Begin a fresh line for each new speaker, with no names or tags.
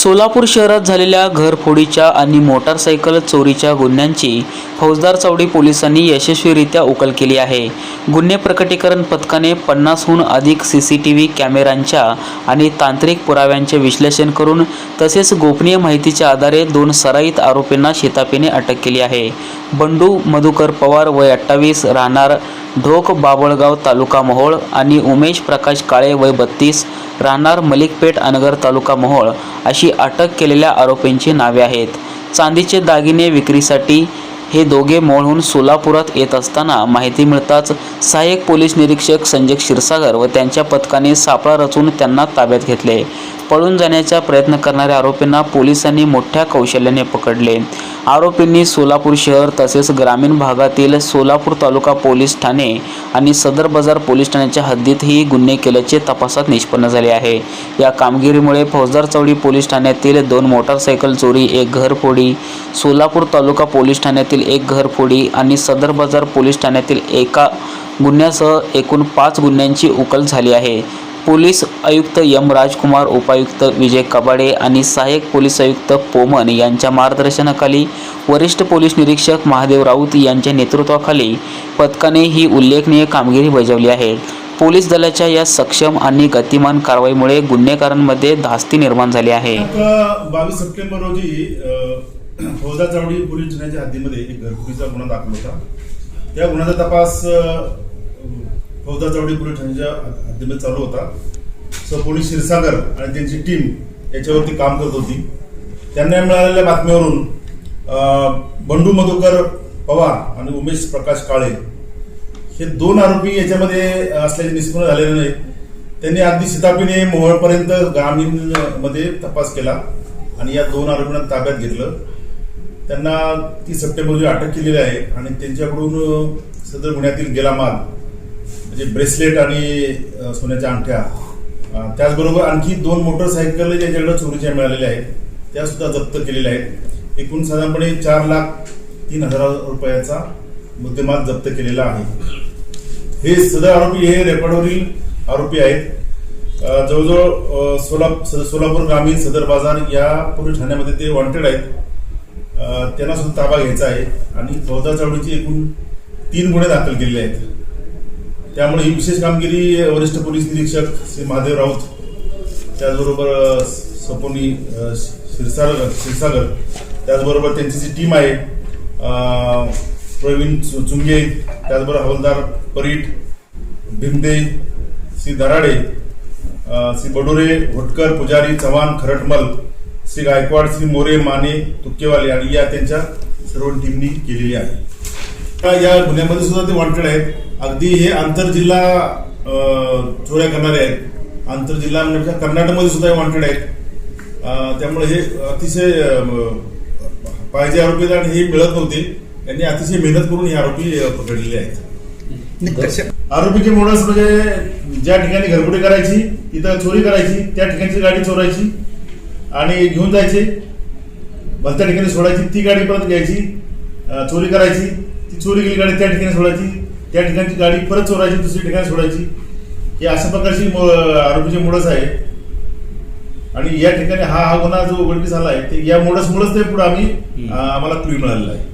सोलापूर शहरात झालेल्या घरफोडीच्या आणि मोटारसायकल चोरीच्या गुन्ह्यांची फौजदार चौडी पोलिसांनी यशस्वीरित्या उकल केली आहे. गुन्हे प्रकटीकरण पथकाने पन्नासहून अधिक सी सी टी व्ही कॅमेऱ्यांच्या आणि तांत्रिक पुराव्यांचे विश्लेषण करून तसेच गोपनीय माहितीच्या आधारे दोन सराईत आरोपींना शितापीने अटक केली आहे. बंडू मधुकर पवार वय अठ्ठावीस राहणार ढोक बाबळगाव तालुका मोहोळ आणि उमेश प्रकाश काळे वय बत्तीस राहणार मलिकपेठ अनगर तालुका मोहोळ. अशी अटक केलेल्या आरोपींची नावे आहेत. चांदीचे दागिने विक्रीसाठी हे दोघे मोळहून सोलापुरात येत असताना माहिती मिळताच सहाय्यक पोलीस निरीक्षक संजय क्षीरसागर व त्यांच्या पथकाने सापळा रचून त्यांना ताब्यात घेतले. पळून जाण्याचा प्रयत्न करणाऱ्या आरोपींना पोलिसांनी मोठ्या कौशल्याने पकडले. आरोपींनी सोलापूर शहर तसेच ग्रामीण भागातील सोलापूर तालुका पोलीस ठाणे आणि सदर बाजार पोलीस ठाण्याच्या हद्दीतही गुन्हे केल्याचे तपासात निष्पन्न झाले आहे. या कामगिरीमुळे फौजदार चौडी पोलीस ठाण्यातील दोन मोटारसायकल चोरी एक घरफोडी सोलापूर तालुका पोलीस ठाण्यातील एक घरफोडी आणि सदर बाजार पोलीस ठाण्यातील एका गुन्ह्यासह एकूण पाच गुन्ह्यांची उकल झाली आहे. पोलीस आयुक्त यम राजकुमार उपायुक्त विजय कबाडे आणि सहाय्यक पोलीस आयुक्त पोमन यांच्या मार्गदर्शनाखाली वरिष्ठ पोलीस निरीक्षक महादेव राऊत यांच्या नेतृत्वाखाली पथकाने ही उल्लेखनीय कामगिरी बजावली आहे. पोलीस दलाच्या या सक्षम आणि गतिमान कारवाईमुळे गुन्हेगारांमध्ये धास्ती निर्माण झाली आहे.
बावीस सप्टेंबर रोजी फौजा चावडी पोलीस हद्दीमध्ये एक गुन्हा दाखल होता. त्या गुन्ह्याचा तपास चौदा फौजदार चावडी पोलीस ठाण्याच्या हद्दीमध्ये चालू होता. सो पोलीस क्षीरसागर आणि त्यांची टीम याच्यावरती काम करत होती. त्यांना मिळालेल्या बातमीवरून बंडू मधुकर पवार आणि उमेश प्रकाश काळे हे दोन आरोपी याच्यामध्ये असल्याचे निष्पन्न झालेले नाही. त्यांनी अगदी शितापीने मोहळपर्यंत ग्रामीणमध्ये तपास केला आणि या दोन आरोपींना ताब्यात घेतलं. त्यांना तीस सप्टेंबर रोजी अटक केलेली आहे आणि त्यांच्याकडून सदर गुन्ह्यातील गेला माल जे ब्रेसलेट आणि सोन्याच्या अंगठ्या त्याचबरोबर आणखी दोन मोटरसायकल ज्यांच्याकडे चोरीच्या मिळालेल्या आहेत त्या सुद्धा जप्त केलेल्या आहेत. एकूण साधारणपणे चार लाख तीन हजार रुपयाचा मुद्देमाल जप्त केलेला आहे. हे सदर आरोपी हे रेकॉर्डवरील आरोपी आहेत. जवळजवळ सोला स- सोलापूर ग्रामीण सदर बाजार या पोलीस ठाण्यामध्ये ते वॉन्टेड आहेत. त्यांना सुद्धा ताबा घ्यायचा आहे आणि चौदा चळवळीची एकूण तीन गुन्हे दाखल केलेले आहेत. त्यामुळे ही विशेष कामगिरी वरिष्ठ पोलीस निरीक्षक श्री महादेव राऊत त्याचबरोबर सपोनी अ, क्षीरसागर क्षीरसागर त्याचबरोबर त्यांची जी टीम आहे प्रवीण चुंगे त्याचबरोबर हवलदार परीट भिमदे श्री दराडे श्री बडोरे होटकर पुजारी चव्हाण खरटमल श्री गायकवाड श्री मोरे माने तुक्केवाले आणि या त्यांच्या सर्व टीमनी केलेली आहे. या गुन्ह्यामध्ये सुद्धा ते वॉन्टेड आहेत. अगदी हे आंतरजिल्हा चोऱ्या करणारे आहेत. आंतरजिल्हा म्हणजे कर्नाटकमध्ये सुद्धा वॉन्टेड आहेत. त्यामुळे हे अतिशय पाहिजे आरोपी आणि हे मिळत नव्हते. यांनी अतिशय मेहनत करून हे आरोपी पकडलेले आहेत. आरोपीचे मोडस म्हणजे ज्या ठिकाणी घरगुडी करायची तिथं चोरी करायची त्या ठिकाणची गाडी चोरायची आणि घेऊन जायचे. भलत्या ठिकाणी सोडायची ती गाडी परत घ्यायची चोरी करायची ती चोरी केली गाडी त्या ठिकाणी सोडायची. त्या ठिकाणची गाडी परत चोरायची दुसऱ्या ठिकाणी सोडायची. हे अशा प्रकारची आरोपीचे मोडस आहे. आणि या ठिकाणी हा हा गुन्हा जो उघडकीस आला आहे ते या मोडस मुळेच ते पुढे आम्ही आम्हाला क्लू मिळालेला आहे.